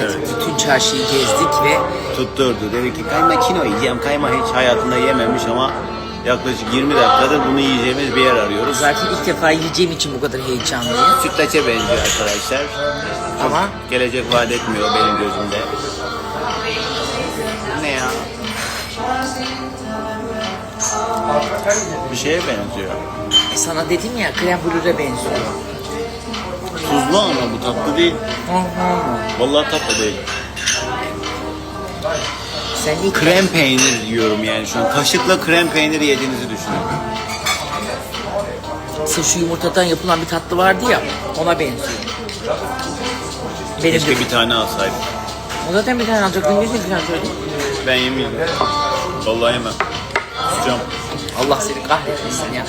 bütün çarşıyı gezdik ve Tutturdu. Dedi ki kayma kino yiyeceğim. Kayma hiç hayatında yememiş ama yaklaşık 20 dakikadır bunu yiyeceğimiz bir yer arıyoruz. zaten ilk defa yiyeceğim için bu kadar heyecanlıyım. Sütlaç'a benziyor arkadaşlar. Çok Ama gelecek vaat etmiyor benim gözümde. Ne ya? Bir şeye benziyor. e, sana dedim ya krem brûlée benziyor. Tuzlu ama bu tatlı değil. Vallahi tatlı değil. Sen ilk Krem peynir yiyorum yani şu an. Kaşıkla krem peynir yediğinizi düşünün. Şu yumurtadan yapılan bir tatlı vardı ya ona benziyor. Benim de. Keşke bir tane alsaydım. O zaten bir tane alacaktın. Niye bir tane söyledin? Ben yemeyeyim. Vallahi yemem. Kusacağım. Allah seni kahretmesin ya.